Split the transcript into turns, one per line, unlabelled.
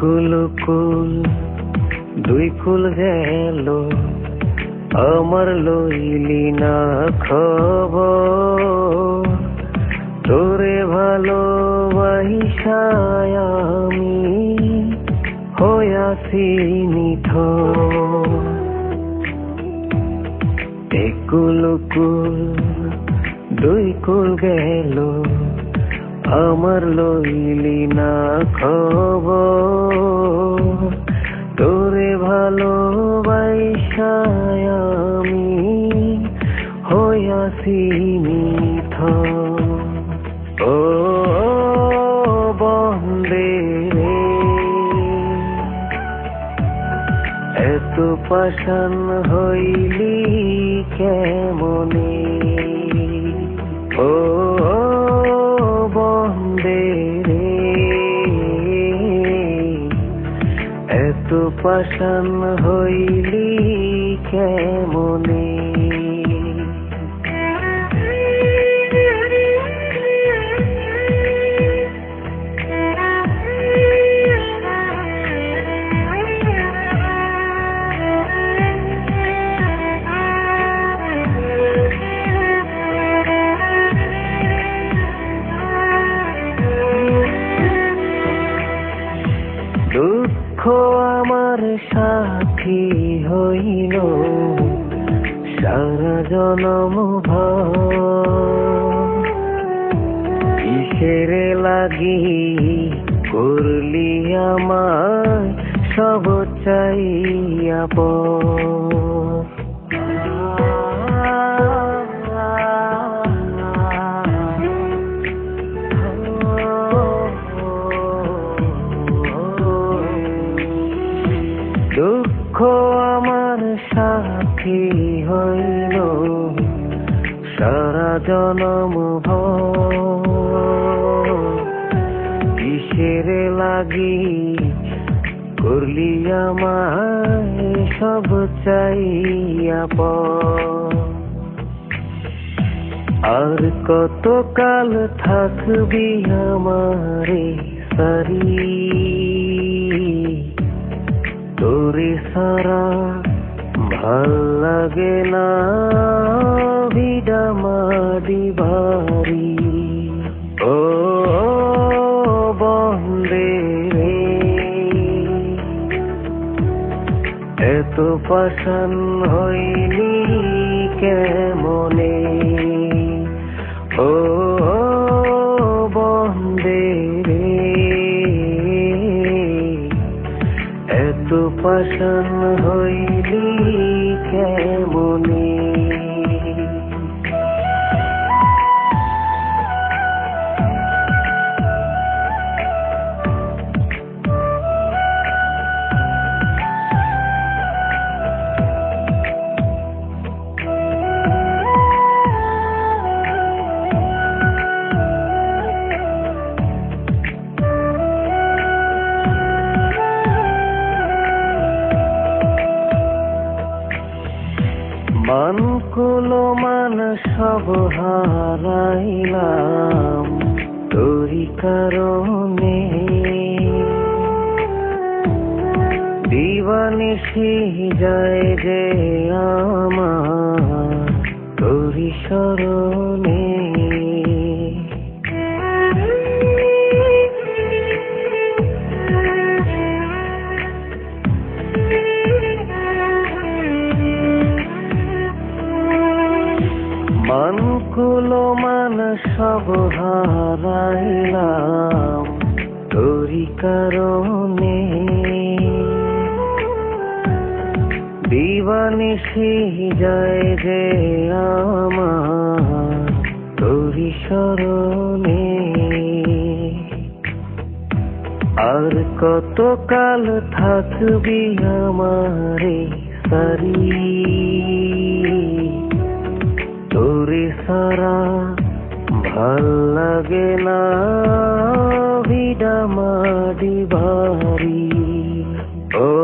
কুল কুল, দুই কুল গেল। আমার লইলি না খবর। তোরে ভালোবাসায় আমি, হইয়াছি নিথর। একুল কুল দুই কুল গেল। আমার লইলি না খবর। পাশান হইলি কেমনে? ও বন্দে রে এত পাশান হইলি কেমনে? হইল সারা জনম কিসের লাগি করলি আমার সব চাইয়া দুঃখ জনম কিসের লাগি করলি আমায় সব চাইয়া প আর কত কাল থাকবি আমারে সারি? তোরে সারা ভালো লাগে না। ভারি ও বন্দে রে। কেমনে? ও বন্দে রে। এত পাশান হইলি কেমনে? মান কুলো মান সব হারাইলাম তোরি কারণে। দিবানিসি যায় যে আমার তোরি কুলো মান সব হারাইলাম। তোরি কারণে দিবানিসি যায় যে আমার। তোরি স্মরণে আর কত কাল থাকবি আমারে সারি? তোরে সারা ভালো লাগে না ভিডা মাডি ভারি ও